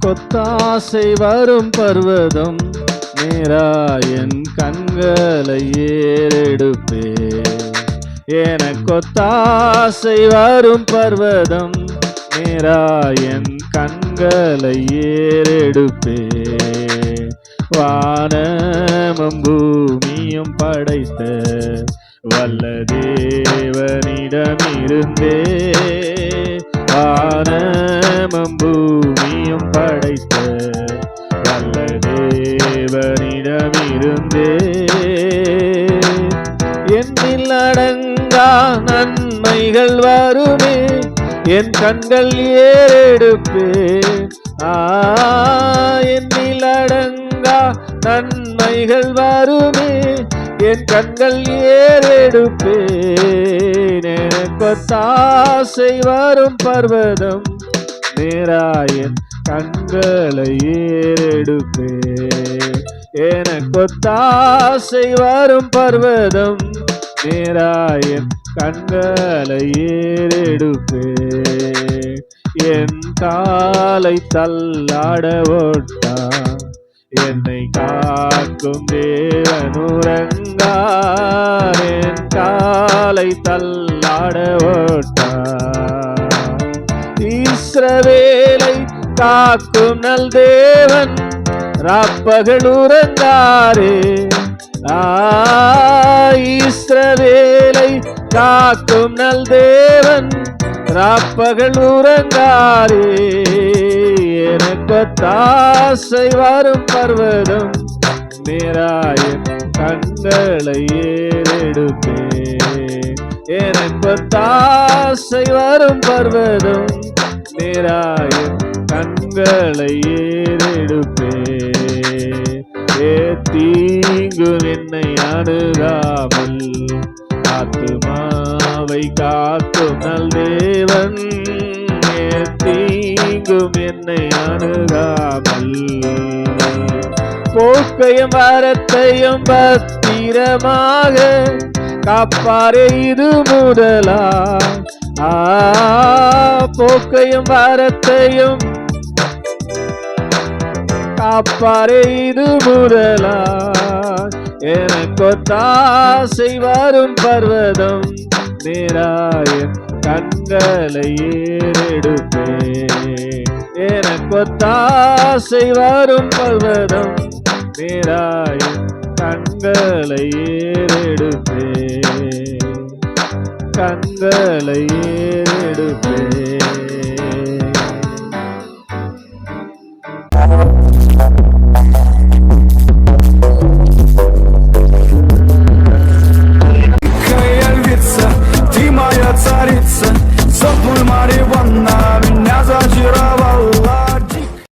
கொத்தாசை வரும் பர்வதம் நேரா என் கண்களை ஏறெடுப்பே எனக்கொத்தாசை வரும் பர்வதம் நேரா என் கண்களை ஏறெடுப்பே வானமும் பூமியும் படைத்த வல்ல தேவனிடமிருந்தே வான இருந்தே. என்னில் அடங்கா நன்மைகள் வருமே. என் கண்கள் ஏறெடுப்பே ஆ எண்ணில் அடங்கா நன்மைகள் வருமே. என் கண்கள் ஏறெடுப்பேன். எனக்கொத்தாசை வரும் பர்வதம் நேராயன் கண்களை ஏறெடுப்பே எனக்கொத்தாசை வரும் பர்வதம் நேராயம் கண்களை ஏறெடுப்பே என் காலை தள்ளாட ஓட்டா என்னை காக்கும் தேவனுரங்கார் என் காலை தள்ளாட ஓட்டா இஸ்ரவேலை காக்கும் நல் தேவன் ராப்பகல் உறங்காரே காக்கும் நல் தேவன் ராப்பகல் எனக்கு தாசை வரும் பர்வதம் நேராயன் கண்களை ஏறெடுப்பே எனக்கு தாசை வரும் பர்வதம் நேராயன் கண்களை ஏறெடுப்பே ஆத்துமாவை காக்கும் நல் தேவன் தீங்கும் என்னை அணுகாமல்? போக்கையும் வரத்தையும் பத்திரமாக காப்பாரே இது முதலா? ஆ போக்கையும் வரத்தையும் காப்பாரே இது முதலா? எனக்கொத்தாசை வரும் பர்வதம் நேராயன் கண்களை ஏறெடுப்பே எனக்கொத்தாசை வரும் பர்வதம் நேராயன் கண்களை ஏறெடுப்பே கண்களை ஏறெடுப்பே